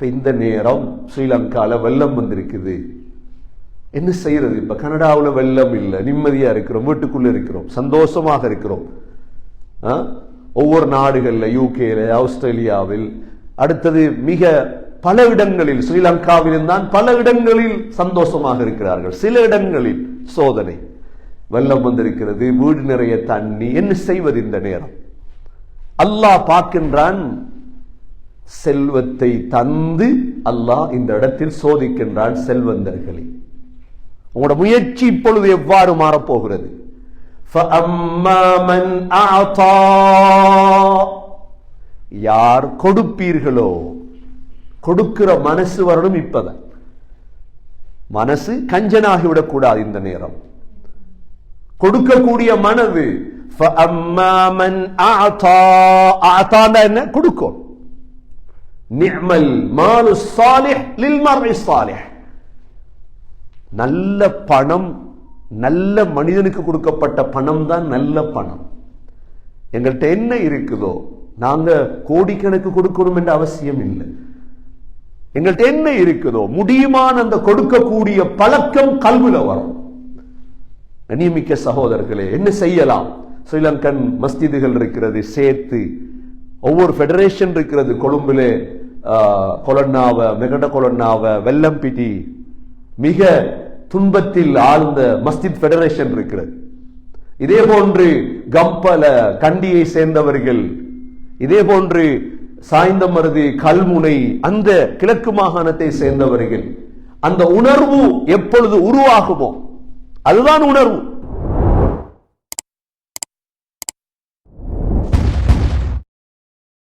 இப்போ இந்த நேரம் ஸ்ரீலங்காவில் வெள்ளம் வந்திருக்குது. என்ன செய்கிறது இப்போ கனடாவில் வெள்ளம் இல்லை. நிம்மதியாக இருக்கிறோம். வீட்டுக்குள்ளே இருக்கிறோம். சந்தோஷமாக இருக்கிறோம். ஆ? ஒவ்வொரு நாடுகளில் யூகேல ஆஸ்திரேலியாவில் அடுத்தது மிக பல இடங்களில் ஸ்ரீலங்காவிலும் தான் பல இடங்களில் சந்தோஷமாக இருக்கிறார்கள். சில இடங்களில் சோதனை. வெள்ளம் வந்திருக்கிறது வீடு நிறைய தண்ணி. என்ன செய்வது இந்த நேரம்? அல்லாஹ் பார்க்கின்றான் செல்வத்தை தந்து அல்லாஹ் இந்த இடத்தில் சோதிக்கின்றான் செல்வந்தர்களே. உங்களோட முயற்சி இப்பொழுது எவ்வாறு மாறப்போகிறது? யார் கொடுப்பீர்களோ? கொடுக்கிற மனசு வரணும் இப்பதான். மனசு கஞ்சனாகிவிடக் கூடாது இந்த நேரம். கொடுக்கக்கூடிய மனது என்ன? கொடுக்கும். நிஅமல் மாலு சாலிஹ் லில்மர்இ சாலிஹ். நல்ல பணம் நல்ல மனிதனுக்கு கொடுக்கப்பட்ட பணம் தான் நல்ல பணம். எங்கள்கிட்ட என்ன இருக்குதோ நாங்க கோடிக்கணக்கு கொடுக்கணும் என்ற அவசியம் இல்லை. எங்கள்கிட்ட என்ன இருக்குதோ முடியுமான அந்த கொடுக்கக்கூடிய பழக்கம் கல்வில வரும். கண்ணியமிக்க சகோதரர்களே என்ன செய்யலாம்? ஸ்ரீலங்கன் மஸ்ஜிதுகள் இருக்கிறது சேர்த்து. ஒவ்வொரு ஃபெடரேஷன் இருக்கிறது கொழும்புலே. கொலன்னாவ மெகட கொலன்னாவ வெல்லம்பிட்டி மிக துன்பத்தில் ஆழ்ந்த மஸ்ஜித் ஃபெடரேஷன் இருக்கிறது. இதே போன்று கம்பல கண்டியை சேர்ந்தவர்கள் இதே போன்று சாய்ந்தமருது கல்முனை அந்த கிழக்கு மாகாணத்தை சேர்ந்தவர்கள் அந்த உணர்வு எப்பொழுது உருவாகுமோ அதுதான் உணர்வு.